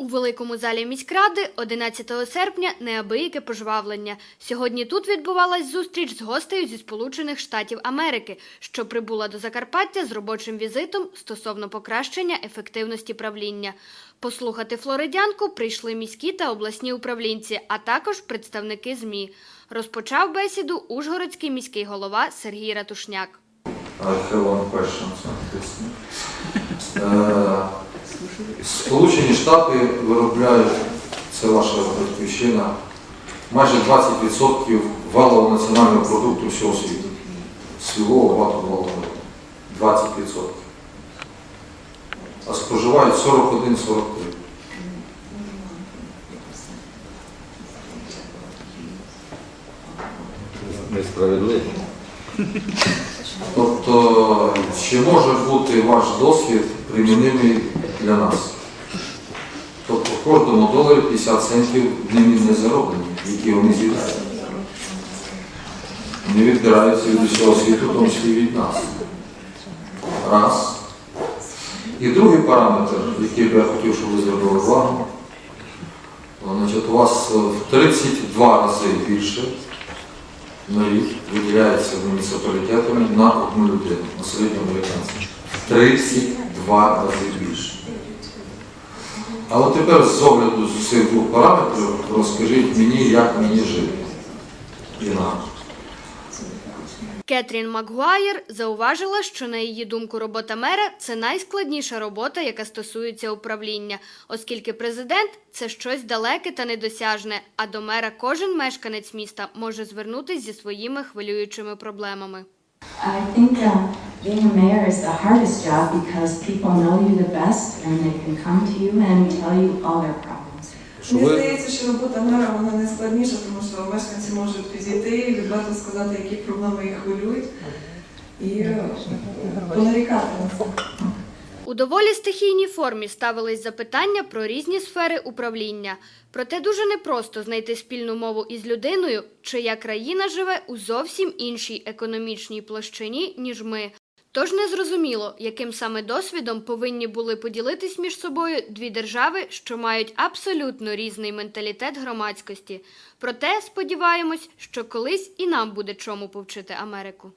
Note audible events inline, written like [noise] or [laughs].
У великому залі міськради 11 серпня неабияке пожвавлення. Сьогодні тут відбувалась зустріч з гостею зі Сполучених Штатів Америки, що прибула до Закарпаття з робочим візитом стосовно покращення ефективності правління. Послухати флоридянку прийшли міські та обласні управлінці, а також представники ЗМІ. Розпочав бесіду Ужгородський міський голова Сергій Ратушняк. Have one. Е, [laughs] Сполучені Штати виробляють, це ваша батьківщина, майже 20% валового національного продукту всього світу. Свілого валового 20%. А споживають 41-43. Несправедливо. Тобто, чи може бути ваш досвід примінimий для нас? Тобто в кожному доларі 50 центів ними не зароблені, які вони з'їдають. Вони відбираються від усього світу, в тому числі від нас. Раз. І другий параметр, який би я хотів, щоб ви звернули увагу, у вас в 32 рази більше на рік виділяється муніципалітетами на одну людину, на середньоамериканця. 32 рази більше. А от тепер з огляду з усіх двох параметрів розкажіть мені, як мені жити. І нам. Кетрін Макгуайр зауважила, що на її думку робота мера це найскладніша робота, яка стосується управління, оскільки президент це щось далеке та недосяжне, а до мера кожен мешканець міста може звернутися зі своїми хвилюючими проблемами. I think uh, being a mayor is the hardest job because people know you the best and they can come to you and tell you all their problems. Що Мені ви здається, що робота мера вона не складніша, тому що мешканці можуть підійти і відверто сказати, які проблеми їх хвилюють, і е, понарікати на це. У доволі стихійній формі ставились запитання про різні сфери управління. Проте дуже непросто знайти спільну мову із людиною, чия країна живе у зовсім іншій економічній площині, ніж ми. Тож незрозуміло, яким саме досвідом повинні були поділитись між собою дві держави, що мають абсолютно різний менталітет громадськості. Проте сподіваємось, що колись і нам буде чому повчити Америку.